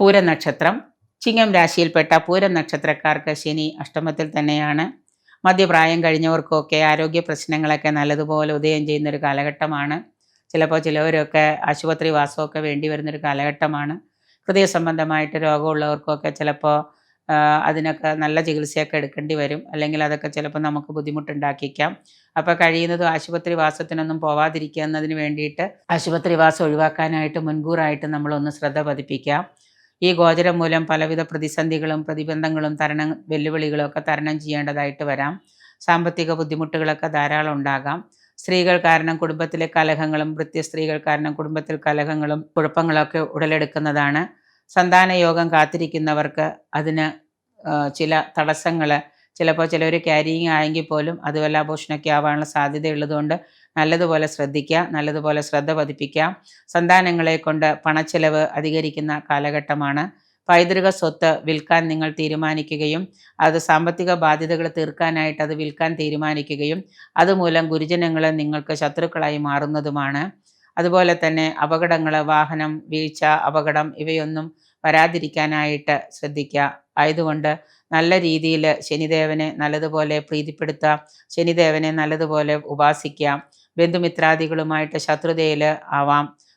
പൂരം നക്ഷത്രം ചിങ്ങം രാശിയിൽപ്പെട്ട പൂരം നക്ഷത്രക്കാർക്ക് ശനി അഷ്ടമത്തിൽ തന്നെയാണ്. മധ്യപ്രായം കഴിഞ്ഞവർക്കൊക്കെ ആരോഗ്യ പ്രശ്നങ്ങളൊക്കെ നല്ലതുപോലെ ഉദയം ചെയ്യുന്നൊരു കാലഘട്ടമാണ്. ചിലപ്പോൾ ചിലവരൊക്കെ ആശുപത്രി വാസമൊക്കെ വേണ്ടി വരുന്നൊരു കാലഘട്ടമാണ്. ഹൃദയ സംബന്ധമായിട്ട് രോഗമുള്ളവർക്കൊക്കെ ചിലപ്പോൾ അതിനൊക്കെ നല്ല ചികിത്സയൊക്കെ എടുക്കേണ്ടി വരും. അല്ലെങ്കിൽ അതൊക്കെ ചിലപ്പോൾ നമുക്ക് ബുദ്ധിമുട്ടുണ്ടാക്കിക്കാം. അപ്പോൾ കഴിയുന്നതും ആശുപത്രി വാസത്തിനൊന്നും പോവാതിരിക്കുക എന്നതിന് വേണ്ടിയിട്ട് ആശുപത്രി വാസം ഒഴിവാക്കാനായിട്ട് മുൻകൂറായിട്ട് നമ്മളൊന്ന് ശ്രദ്ധ പതിപ്പിക്കാം. ഈ ഗോചരം മൂലം പലവിധ പ്രതിസന്ധികളും പ്രതിബന്ധങ്ങളും തരണം വെല്ലുവിളികളും ഒക്കെ തരണം ചെയ്യേണ്ടതായിട്ട് വരാം. സാമ്പത്തിക ബുദ്ധിമുട്ടുകളൊക്കെ ധാരാളം ഉണ്ടാകാം. സ്ത്രീകൾ കാരണം കുടുംബത്തിലെ കലഹങ്ങളും വൃത്യ സ്ത്രീകൾ കാരണം കുടുംബത്തിൽ കലഹങ്ങളും കുഴപ്പങ്ങളൊക്കെ ഉടലെടുക്കുന്നതാണ്. സന്താന യോഗം കാത്തിരിക്കുന്നവർക്ക് അതിന് ചില തടസ്സങ്ങൾ ചിലപ്പോൾ ചിലർ ക്യാരിയിങ് ആയെങ്കിൽ പോലും അത് വല്ല ആഭൂഷണമൊക്കെ ആവാനുള്ള സാധ്യതയുള്ളതുകൊണ്ട് നല്ലതുപോലെ ശ്രദ്ധിക്കുക നല്ലതുപോലെ ശ്രദ്ധ പതിപ്പിക്കാം സന്താനങ്ങളെ കൊണ്ട് പണച്ചെലവ് അധികരിക്കുന്ന കാലഘട്ടമാണ്. പൈതൃക സ്വത്ത് വിൽക്കാൻ നിങ്ങൾ തീരുമാനിക്കുകയും അത് സാമ്പത്തിക ബാധ്യതകൾ തീർക്കാനായിട്ട് അത് വിൽക്കാൻ തീരുമാനിക്കുകയും അതുമൂലം ഗുരുജനങ്ങൾ നിങ്ങൾക്ക് ശത്രുക്കളായി മാറുന്നതുമാണ്. അതുപോലെ തന്നെ അപകടങ്ങൾ വാഹനം വീഴ്ച അപകടം ഇവയൊന്നും വരാതിരിക്കാനായിട്ട് ശ്രദ്ധിക്കുക. ആയതുകൊണ്ട് നല്ല രീതിയിൽ ശനിദേവനെ നല്ലതുപോലെ പ്രീതിപ്പെടുത്താം ശനിദേവനെ നല്ലതുപോലെ ഉപാസിക്കാം ബന്ധുമിത്രാദികളുമായിട്ട് ശത്രുതയിൽ ആവാം.